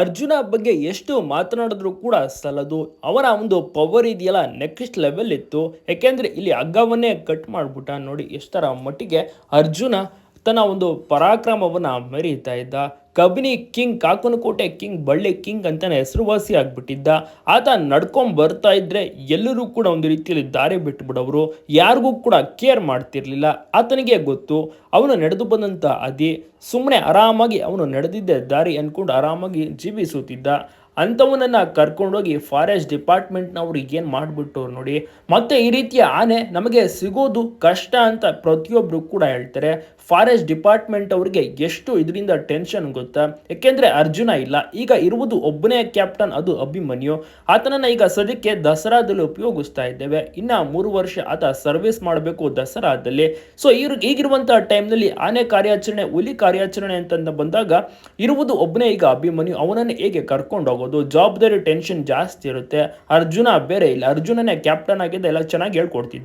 ಅರ್ಜುನ ಬಗ್ಗೆ ಎಷ್ಟು ಮಾತನಾಡಿದ್ರು ಕೂಡ ಸಲದು ಅವನ ಒಂದು ಪವರ್ ಇದೆಯಲ್ಲ ನೆಕ್ಸ್ಟ್ ಲೆವೆಲ್ ಇತ್ತು. ಯಾಕೆಂದ್ರೆ ಇಲ್ಲಿ ಹಗ್ಗವನ್ನೇ ಕಟ್ ಮಾಡಿಬಿಟ್ಟ. ನೋಡಿ ಎಷ್ಟರ ಮಟ್ಟಿಗೆ ಅರ್ಜುನ ತನ್ನ ಒಂದು ಪರಾಕ್ರಮವನ್ನು ಮೆರೀತಾ ಇದ್ದ. Kabini king, Kakanakote king, Balli king ಅಂತಾನೆ ಹೆಸರುವಾಸಿ ಆಗಿಬಿಟ್ಟಿದ್ದ. ಆತ ನಡ್ಕೊಂಡ್ ಬರ್ತಾ ಇದ್ರೆ ಎಲ್ಲರೂ ಕೂಡ ಒಂದು ರೀತಿಯಲ್ಲಿ ದಾರಿ ಬಿಟ್ಟುಬಿಡೋರು ಯಾರಿಗೂ ಕೂಡ ಕೇರ್ ಮಾಡ್ತಿರ್ಲಿಲ್ಲ. ಆತನಿಗೆ ಗೊತ್ತು, ಅವನು ನಡೆದು ಬಂದಂತ ಅದಿ ಸುಮ್ಮನೆ ಆರಾಮಾಗಿ ಅವನು ನಡೆದಿದ್ದ ದಾರಿ ಅಂದ್ಕೊಂಡು ಆರಾಮಾಗಿ ಜೀವಿಸುತ್ತಿದ್ದ. ಅಂಥವನನ್ನ ಕರ್ಕೊಂಡೋಗಿ ಫಾರೆಸ್ಟ್ ಡಿಪಾರ್ಟ್ಮೆಂಟ್ನವ್ರು ಏನು ಮಾಡಿಬಿಟ್ಟವ್ರು ನೋಡಿ, ಮತ್ತೆ ಈ ರೀತಿಯ ಆನೆ ನಮಗೆ ಸಿಗೋದು ಕಷ್ಟ ಅಂತ ಪ್ರತಿಯೊಬ್ಬರು ಕೂಡ ಹೇಳ್ತಾರೆ. ಫಾರೆಸ್ಟ್ ಡಿಪಾರ್ಟ್ಮೆಂಟ್ ಅವ್ರಿಗೆ ಎಷ್ಟು ಇದರಿಂದ ಟೆನ್ಷನ್ ಗೊತ್ತಾ? ಏಕೆಂದರೆ ಅರ್ಜುನ ಇಲ್ಲ. ಈಗ ಇರುವುದು ಒಬ್ಬನೇ ಕ್ಯಾಪ್ಟನ್ ಅದು ಅಭಿಮನ್ಯು. ಆತನನ್ನು ಈಗ ಸದ್ಯಕ್ಕೆ ದಸರಾದಲ್ಲಿ ಉಪಯೋಗಿಸ್ತಾ ಇದ್ದೇವೆ. ಇನ್ನು ಮೂರು ವರ್ಷ ಆತ ಸರ್ವಿಸ್ ಮಾಡಬೇಕು ದಸರಾದಲ್ಲಿ. ಸೊ ಇವ್ರು ಈಗಿರುವಂಥ ಟೈಮ್ನಲ್ಲಿ ಆನೆ ಕಾರ್ಯಾಚರಣೆ, ಹುಲಿ ಕಾರ್ಯಾಚರಣೆ ಅಂತಂದು ಬಂದಾಗ ಇರುವುದು ಒಬ್ಬನೇ ಈಗ ಅಭಿಮನ್ಯು. ಅವನನ್ನು ಹೇಗೆ ಕರ್ಕೊಂಡು ಹೋಗೋದು ಜವಾಬ್ದಾರಿ ಟೆನ್ಷನ್ ಜಾಸ್ತಿ ಇರುತ್ತೆ. ಅರ್ಜುನ ಬೇರೆ ಇಲ್ಲ. ಅರ್ಜುನನೇ ಕ್ಯಾಪ್ಟನ್ ಆಗಿದ್ದ ಎಲ್ಲ ಚೆನ್ನಾಗಿ ಹೇಳ್ಕೊಡ್ತಿದ್ದ.